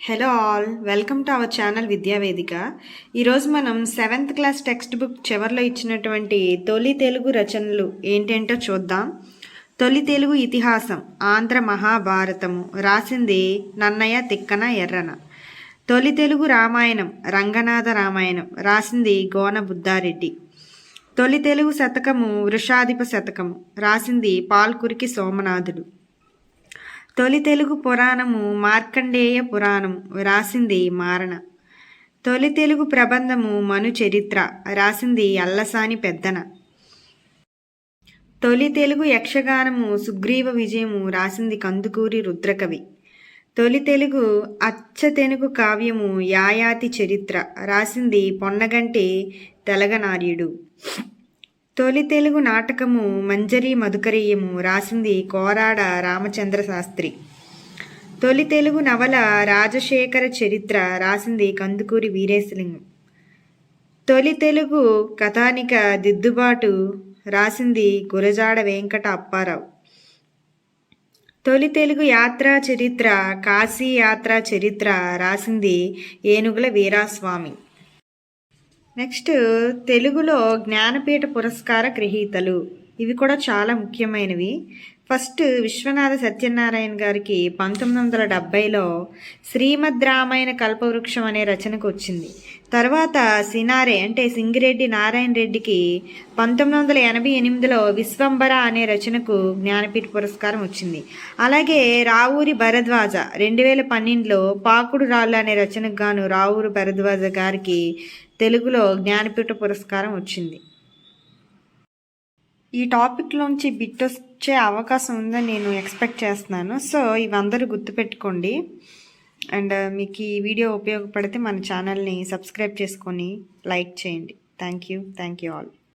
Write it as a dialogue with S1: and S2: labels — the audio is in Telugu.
S1: Hello all welcome to our channel Vidyavedika ఈరోజు మనం సెవెంత్ క్లాస్ టెక్స్ట్ బుక్ చివరిలో ఇచ్చినటువంటి తొలి తెలుగు రచనలు ఏంటంటో చూద్దాం. తొలి తెలుగు ఇతిహాసం ఆంధ్ర మహాభారతము రాసింది నన్నయ్య తిక్కన ఎర్రన. తొలి తెలుగు రామాయణం రంగనాథ రామాయణం రాసింది గోన బుద్ధారెడ్డి. తొలి తెలుగు శతకము వృషాధిప శతకము రాసింది పాల్కురికి సోమనాథుడు. తొలి తెలుగు పురాణము మార్కండేయ పురాణము రాసింది మారణ. తొలి తెలుగు ప్రబంధము మను చరిత్ర రాసింది అల్లసాని పెద్దన. తొలి తెలుగు యక్షగానము సుగ్రీవ విజయము రాసింది కందుకూరి రుద్రకవి. తొలి తెలుగు అచ్చతెనుగు కావ్యము యాయాతి చరిత్ర రాసింది పొన్నగంటి తెలగనార్యుడు తొలి తెలుగు నాటకము మంజరి మధుకరీయము రాసింది కోరాడ రామచంద్ర శాస్త్రి. తొలి తెలుగు నవల రాజశేఖర చరిత్ర రాసింది కందుకూరి వీరేశలింగం. తొలి తెలుగు కథానిక దిద్దుబాటు రాసింది గురజాడ వెంకట అప్పారావు. తొలి తెలుగు యాత్రా చరిత్ర కాశీ యాత్రా చరిత్ర రాసింది ఏనుగుల వీరాస్వామి. నెక్స్ట్ తెలుగులో జ్ఞానపీఠ పురస్కార గ్రహీతలు. ఇవి కూడా చాలా ముఖ్యమైనవి. ఫస్ట్ విశ్వనాథ సత్యనారాయణ గారికి పంతొమ్మిది వందల డెబ్బైలో శ్రీమద్ రామాయణ కల్పవృక్షం అనే రచనకు వచ్చింది. తర్వాత సినారే అంటే సింగిరెడ్డి నారాయణ రెడ్డికి పంతొమ్మిది వందల ఎనభై ఎనిమిదిలో విశ్వంబర అనే రచనకు జ్ఞానపీఠ పురస్కారం వచ్చింది. అలాగే రావూరి భరద్వాజ రెండు వేల పన్నెండులో పాకుడు రాళ్ళు అనే రచనకు గాను రావూరి భరద్వాజ గారికి తెలుగులో జ్ఞానపీఠ పురస్కారం వచ్చింది. ఈ టాపిక్లోంచి బిట్ వచ్చే అవకాశం ఉందని నేను ఎక్స్పెక్ట్ చేస్తున్నాను. సో ఇవందరూ గుర్తుపెట్టుకోండి. అండ్ uh, మీకు ఈ వీడియో ఉపయోగపడితే మన ఛానల్ని సబ్స్క్రైబ్ చేసుకొని లైక్ చేయండి. Thank you thank you all